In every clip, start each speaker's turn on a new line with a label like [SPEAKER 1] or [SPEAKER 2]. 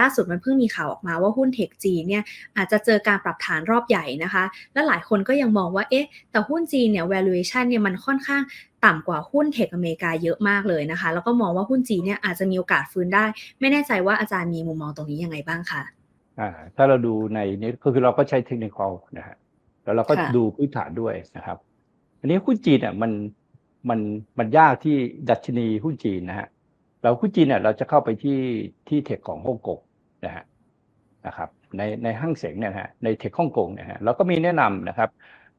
[SPEAKER 1] ล่าสุดมันเพิ่งมีข่าวออกมาว่าหุ้นเทคจีนเนี่ยอาจจะเจอการปรับฐานรอบใหญ่นะคะ และหลายคนก็ยังมองว่าเอ๊ะแต่หุ้นจีนเนี่ย valuation เนี่ยมันค่อนข้างต่ำกว่าหุ้นเทคอเมริกาเยอะมากเลยนะคะ แล้วก็มองว่าหุ้นจีนเนี่ยอาจจะมีโอกาสฟื้นได้ ไม่แน่ใจว่าอาจารย์มีมุมมองตรงนี้ยังไงบ้างคะ
[SPEAKER 2] อ่าถ้าเราดูในนี้ก็คือเราก็ใช้เทคนิคอลนะฮะแล้วเราก็ดูพื้นฐานด้วยนะครับ อันนี้หุ้นจีนอะมันมันมันยากที่ดัชนีหุ้นจีนนะฮะเราหุ้นจีนเนี่ยเราจะเข้าไปที่ที่เทคของฮ่องกง นะฮะนะครับในในห้างเสงเนี่ยฮะในเทคฮ่องกงเนี่ยฮะเราก็มีแนะนำนะครับ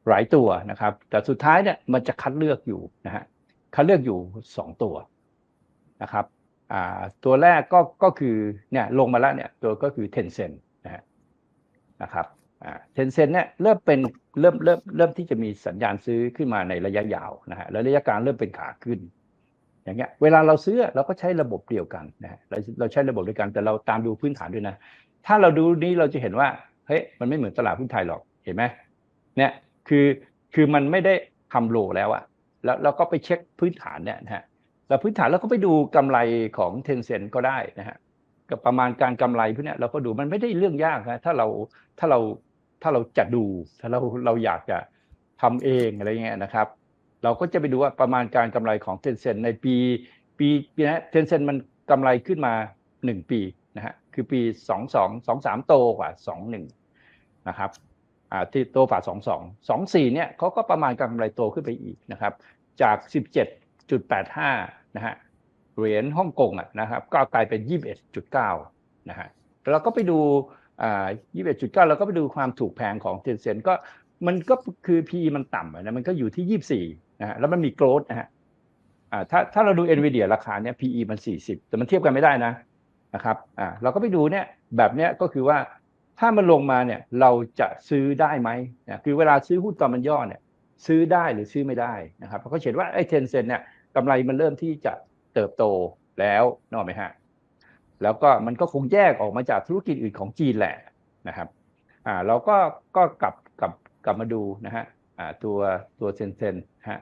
[SPEAKER 2] หลายตัวนะครับ แต่สุดท้ายเนี่ยมันจะคัดเลือกอยู่นะฮะคัดเลือกอยู่สองตัวนะครับอ่าตัวแรกก็ก็คือเนี่ยลงมาแล้วเนี่ยตัวก็คือ Tencent นะฮะนะครับอ่า Tencent เนี่ยเริ่มเป็นเริ่มเริ่มเริ่มที่จะมีสัญญาณซื้อขึ้นมาในระยะยาวนะฮะแล้วระยะกลางเริ่มเป็นขาขึ้น อย่างเงี้ยเวลาเราซื้อเราก็ใช้ระบบเดียวกันนะฮะเราเราใช้ระบบเดียวกันแต่เราตามดูพื้นฐานด้วยนะ ถ้าเราดูนี้เราจะเห็นว่าเฮ้ยมันไม่เหมือนตลาดหุ้นไทยหรอกเห็นไหมเนี่ยคือคือมันไม่ได้ทำโลแล้วอะแล้วเราก็ไปเช็คพื้นฐานเนี่ยนะฮะแล้วพื้นฐานเราก็ไปดูกำไรของเทนเซ็นก็ได้นะฮะกับประมาณการกำไรพวกเนี้ยเราก็ดูมันไม่ได้เรื่องยากนะถ้าเราถ้าเราถ้าเราจะดูถ้าเราเราอยากจะทำเองอะไรเงี้ยนะครับ เราก็จะไปดูว่าประมาณการกำไรของเทนเซ็นในปี ปีปีนี้เทนเซ็นมันกำไรขึ้นมาหนึ่งปีนะฮะคือปีสองสองสองสามโตกว่าสองหนึ่งนะครับอ่าที่โตกว่าสองสองสองสี่เนี่ยเขาก็ประมาณกำไรโตขึ้นไปอีกนะครับ จากสิบเจ็ดจุดแปดห้านะฮะเหรียญฮ่องกงอะนะครับก็กลายเป็นยี่สิบเอ็ดจุดเก้านะฮะแล้วเราก็ไปดูอ่ายี่สิบเอ็ดจุดเก้าเราก็ไปดูความถูกแพงของเทนเซ็นก็มันก็คือ PE มันต่ำนะมันก็อยู่ที่ยี่สิบสี่ นะฮะแล้วมันมีโกรดนะฮะอ่าถ้าถ้าเราดู NVIDIA ราคาเนี่ย PE มันสี่สิบแต่มันเทียบกันไม่ได้นะนะครับอ่าเราก็ไปดูเนี่ยแบบเนี้ยก็คือว่าถ้ามันลงมาเนี่ยเราจะซื้อได้ไหมนะคือเวลาซื้อหุ้นตอนมันย่อเนี่ยซื้อได้หรือซื้อไม่ได้นะครับเพราะเขาเขียนว่าไอ้เทนเซ็นเนี่ยกำไรมันเริ่มที่จะเติบโตแล้วนอกไหมฮะแล้วก็มันก็คงแยกออกมาจากธุรกิจอื่นของจีนแหละนะครับอ่าเราก็ก็กลับกลับกลับมาดูนะฮะ ตัวตัวเซนเซนฮะ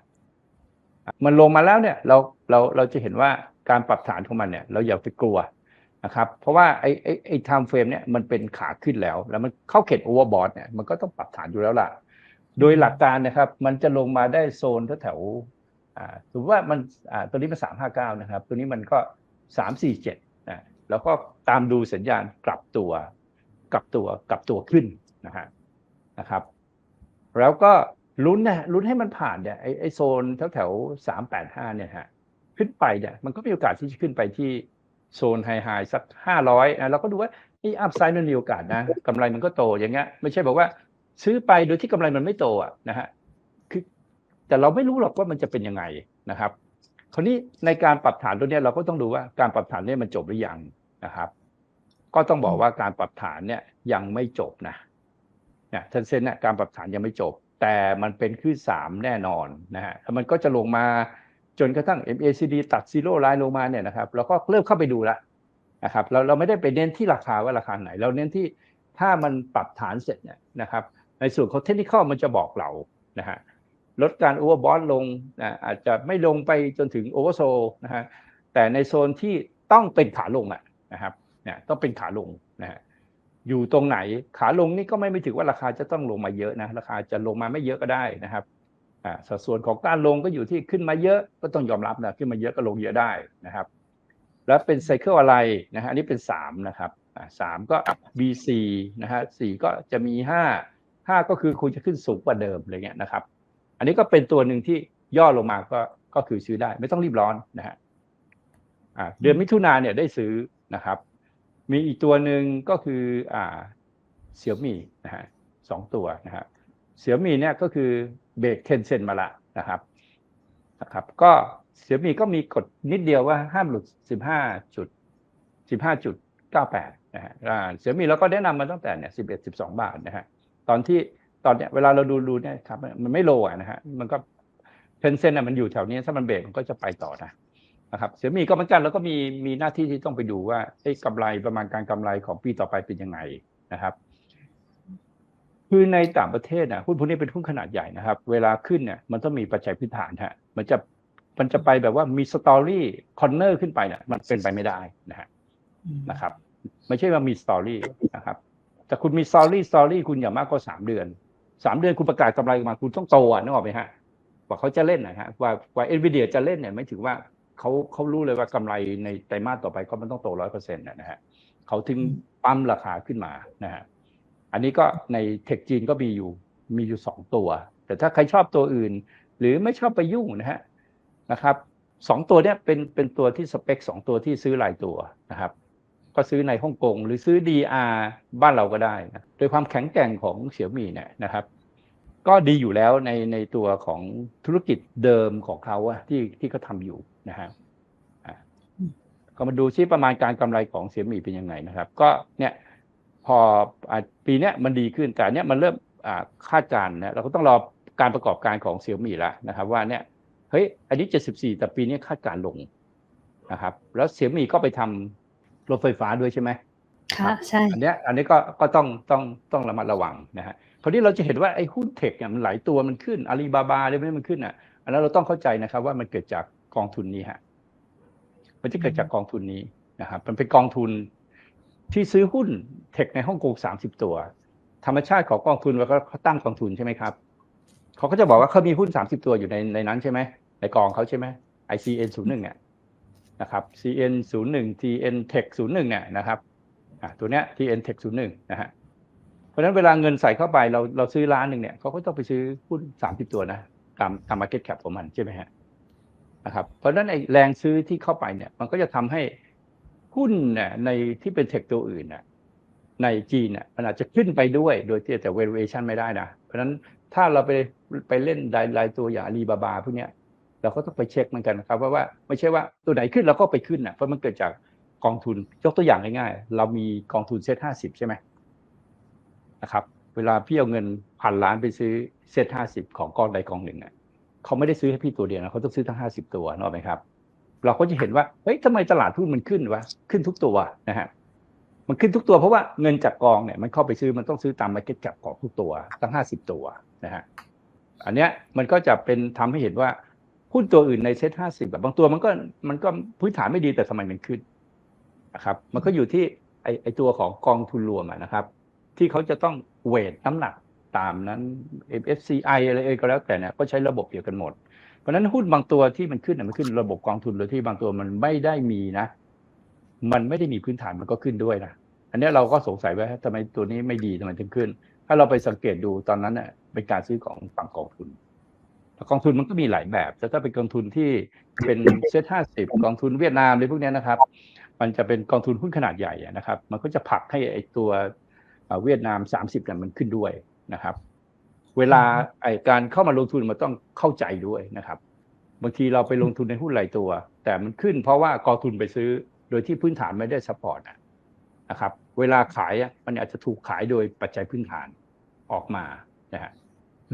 [SPEAKER 2] มันลงมาแล้วเนี่ยเราเราเราจะเห็นว่าการปรับฐานของมันเนี่ยเราอย่าไปกลัวนะครับเพราะว่าไอ้ไอ้ไอ้ไทม์เฟรมเนี่ยมันเป็นขาขึ้นแล้ว แล้วมันเข้าเขตโอเวอร์บอทเนี่ยมันก็ต้องปรับฐานอยู่แล้วล่ะ โดยหลักการนะครับมันจะลงมาได้โซนแถวๆอ่าสมมติว่ามันอ่าตัวนี้มันสามห้าเก้านะครับ ตัวนี้มันก็สามสี่เจ็ดนะแล้วก็ตามดูสัญญาณกลับตัว กลับตัวกลับตัวขึ้นนะฮะนะครับ แล้วก็ ลุ้นนะลุ้นให้มันผ่านเนี่ยไอ้ไอ้โซนแถวแถวสามแปดห้าเนี่ยฮะขึ้นไปเนี่ยมันก็มีโอกาสที่จะขึ้นไปที่โซนไฮไฮสักห้าร้อยนะเราก็ดูว่าไอ้อัพไซด์มันมีโอกาสนะกำไรมันก็โตอย่างเงี้ยไม่ใช่บอกว่าซื้อไปโดยที่กำไรมันไม่โตอะนะฮะคือแต่เราไม่รู้หรอกว่ามันจะเป็นยังไงนะครับ คราวนี้ในการปรับฐานตัวเนี้ยเราก็ต้องดูว่าการปรับฐานเนี่ยมันจบหรือยังนะครับ ก็ต้องบอกว่าการปรับฐานเนี่ยยังไม่จบนะเนี่ยทันเซนเนี่ยการปรับฐานยังไม่จบ แต่มันเป็นขึ้นสามแน่นอนนะฮะแล้วมันก็จะลงมาจนกระทั่ง MACD ตัดซีโร่ไลน์ลงมาเนี่ยนะครับเราก็เริ่มเข้าไปดูล้วนะครับเราเราไม่ได้ไปเน้นที่ราคาว่าราคาไหน เราเน้นที่ถ้ามันปรับฐานเสร็จเนี่ยนะครับ ในส่วนของเทคนิคมันจะบอกเรานะฮะลดการโอเวอร์บอทลงนะอาจจะไม่ลงไปจนถึงโอเวอร์โซนะฮะแต่ในโซนที่ต้องเป็นขาลงอะนะครับเนี่ยต้องเป็นขาลงนะฮะ อยู่ตรงไหนขาลงนี่ก็ไม่ไม่ถือว่าราคาจะต้องลงมาเยอะนะราคาจะลงมาไม่เยอะก็ได้นะครับอ่าสัดส่วนของการลงก็อยู่ที่ขึ้นมาเยอะก็ต้องยอมรับนะขึ้นมาเยอะก็ลงเยอะได้นะครับ แล้วเป็นไซเคิลอะไรนะฮะอันนี้เป็นสามนะครับอ่าสามก็ B4 นะฮะสี่ก็จะมีห้าห้าก็คือคุณจะขึ้นสูงกว่าเดิมอะไรเงี้ยนะครับ อันนี้ก็เป็นตัวหนึ่งที่ย่อลงมาก็ก็คือซื้อได้ไม่ต้องรีบร้อนนะฮะอ่าเดือนมิถุนาเนี่ยได้ซื้อนะครับ มีอีกตัวหนึ่งก็คืออ่าเสี่ยมี่นะฮะสองตัวนะฮะเสี่ยมี่เนี่ยก็คือเบรกเทนเซนมาละนะครับนะครับก็เสี่ยมี่ก็มีกฎนิดเดียวว่าห้ามหลุด 15จุด15จุด98นะฮะเสี่ยมี่เราก็แนะนำมาตั้งแต่เนี่ย11 12 บาทนะฮะตอนที่ตอนเนี้ยเวลาเราดูดูเนี่ยครับมันไม่โลอะนะฮะมันก็เทนเซนอะมันอยู่แถวนี้ถ้ามันเบรกมันก็จะไปต่อนะ นะครับเสี่ยมีก็เหมือนกันแล้วก็มีมีหน้าที่ที่ต้องไปดูว่าไอ้กำไรประมาณการกำไรของปีต่อไปเป็นยังไงนะครับ คือในต่างประเทศนะหุ้นพวกนี้เป็นหุ้นขนาดใหญ่นะครับ เวลาขึ้นเนี่ยมันต้องมีปัจจัยพื้นฐานฮะมันจะมันจะไปแบบว่ามีสตอรี่คอนเนอร์ขึ้นไปเนี่ยมันเป็นไปไม่ได้นะฮะนะครับ ไม่ใช่ว่ามีสตอรี่นะครับแต่คุณมีสตอรี่สตอรี่คุณอย่างมากก็สามเดือนสามเดือนคุณประกาศกำไรออกมาคุณต้องโตอะนึกออกไหมฮะว่าเขาจะเล่นนะฮะว่าว่าเอ็นวีเดียจะเล่นเนี่ยไม่ถึงว่า เขาเขารู้เลยว่ากำไรในไตรมาสต่อไปก็มันต้องโตร้อยเปอร์เซ็นต์นะฮะเขาถึงปั๊มราคาขึ้นมานะฮะอันนี้ก็ในเทคจีนก็มีอยู่มีอยู่สองตัว แต่ถ้าใครชอบตัวอื่น หรือไม่ชอบไปยุ่งนะฮะนะครับสองตัวเนี้ยเป็นเป็นตัวที่สเปคสองตัวที่ซื้อรายตัวนะครับ ก็ซื้อในฮ่องกงหรือซื้อ DR บ้านเราก็ได้นะโดยความแข็งแกร่งของเสี่ยมี่เนี่ยนะครับ ก็ดีอยู่แล้วในในตัวของธุรกิจเดิมของเขาอะที่ที่เขาทำอยู่ นะฮะอะก็มาดูที่ประมาณการกำไรของเสี่ยมี่เป็นยังไงนะครับ ก็เนี่ยพออะปีเนี้ยมันดีขึ้นแต่เนี้ยมันเริ่มอ่าคาดการณ์นะเราก็ต้องรอการประกอบการของเสี่ยมี่แล้วนะครับ ว่าเนี่ยเฮ้ยอันนี้ 74 แต่ปีนี้คาดการณ์ลงนะครับ แล้วเสี่ยมี่ก็ไปทำรถไฟฟ้าด้วยใช่ไหม
[SPEAKER 1] ค่ะใช่
[SPEAKER 2] อันเนี้ยอันนี้ก็ก็ต้องต้องต้องระมัดระวังนะฮะคราวนี้เราจะเห็นว่าไอ้หุ้นเทคเนี่ยมันหลายตัวมันขึ้นอาลีบาบาอะไรพวกนี้มันขึ้นอะอันนั้นเราต้องเข้าใจนะครับว่ามันเกิดจาก กองทุนนี้ฮะมันจะเกิดจากกองทุนนี้นะครับมันเป็นกองทุนที่ซื้อหุ้นเทคในฮ่องกงสามสิบตัว ธรรมชาติของกองทุนแล้วก็เขาตั้งกองทุนใช่ไหมครับเขาก็จะบอกว่าเขามีหุ้นสามสิบตัวอยู่ในในนั้นใช่ไหมในกองเขาใช่ไหม ICN ศูนย์หนึ่งเนี่ยนะครับ CN ศูนย์หนึ่ง TN Tech ศูนย์หนึ่งเนี่ยนะครับอะตัวเนี้ย TN Tech 01นะฮะเพราะฉะนั้นเวลาเงินใส่เข้าไปเราเราซื้อล้านหนึ่งเนี่ยเขาก็ต้องไปซื้อหุ้นสามสิบตัวนะตามตาม market cap ของมันใช่ไหมฮะ นะครับเพราะฉะนั้นไอ้แรงซื้อที่เข้าไปเนี่ย มันก็จะทำให้หุ้นเนี่ยในที่เป็นเทคตัวอื่นน่ะในจีนเนี่ยมันอาจจะขึ้นไปด้วยโดยที่แต่ valuation ไม่ได้นะเพราะฉะนั้นถ้าเราไปไปเล่นรายรายตัวอย่างอาลีบาบาพวกเนี้ยเราก็ต้องไปเช็คเหมือนกันนะครับว่าว่าไม่ใช่ว่าตัวไหนขึ้นเราก็ไปขึ้นนะเพราะมันเกิดจากกองทุนยกตัวอย่างง่ายๆ เรามีกองทุนเซ็ตห้าสิบใช่ไหมนะครับ เวลาพี่เอาเงินพันล้านไปซื้อเซ็ตห้าสิบของกองใดกองหนึ่งเนี่ย เขาไม่ได้ซื้อให้พี่ตัวเดียวนะเขาต้องซื้อทั้งห้าสิบตัวนึกออกไหมครับ เราก็จะเห็นว่าเฮ้ยทำไมตลาดหุ้นมันขึ้นวะขึ้นทุกตัวนะฮะมันขึ้นทุกตัวเพราะว่าเงินจากกองเนี่ยมันเข้าไปซื้อมันต้องซื้อตาม market cap ของทุกตัวทั้งห้าสิบตัวนะฮะอันเนี้ยมันก็จะเป็นทำให้เห็นว่าหุ้นตัวอื่นในเซ็ตห้าสิบแบบบางตัวมันก็มันก็พื้นฐานไม่ดีแต่ทำไมมันขึ้นนะครับมันก็อยู่ที่ไอไอตัวของกองทุนรวมนะครับ ที่เขาจะต้องเวทน้ำหนัก ตามนั้น FCI อะไรเอ่ยก็แล้วแต่เนี่ยก็ใช้ระบบเดียวกันหมด เพราะนั้นหุ้นบางตัวที่มันขึ้นน่ะมันขึ้นระบบกองทุนโดยที่บางตัวมันไม่ได้มีนะ มันไม่ได้มีพื้นฐานมันก็ขึ้นด้วยนะอันนี้เราก็สงสัยว่าทำไมตัวนี้ไม่ดีทำไมถึงขึ้น ถ้าเราไปสังเกตดูตอนนั้นเน่ะเป็นการซื้อของฝั่งกองทุนกองทุนมันก็มีหลายแบบ แต่ถ้าเป็นกองทุนที่เป็นเซ็ตห้าสิบกองทุนเวียดนามอะไรพวกนี้นะครับ มันจะเป็นกองทุนหุ้นขนาดใหญ่นะครับ มันก็จะผลักให้ไอตัว เอ่อเวียดนาม 30เนี่ยมันขึ้นด้วยนะครับ เวลาไอการเข้ามาลงทุนมันต้องเข้าใจด้วยนะครับบางทีเราไปลงทุนในหุ้นหลายตัว แต่มันขึ้นเพราะว่ากองทุนไปซื้อโดยที่พื้นฐานไม่ได้ซัพพอร์ตอะนะครับ เวลาขายอะมันอาจจะถูกขายโดยปัจจัยพื้นฐานออกมานะฮะ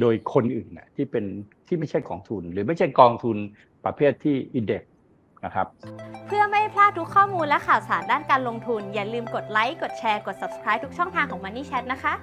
[SPEAKER 2] โดยคนอื่นนะที่เป็นที่ไม่ใช่กองทุน หรือไม่ใช่กองทุนประเภทที่อินเด็ก นะครับ
[SPEAKER 3] เพื่อไม่พลาดทุกข้อมูลและข่าวสารด้านการลงทุน อย่าลืมกดไลค์ กดแชร์ กด subscribe ทุกช่องทางของ Money Chat นะคะ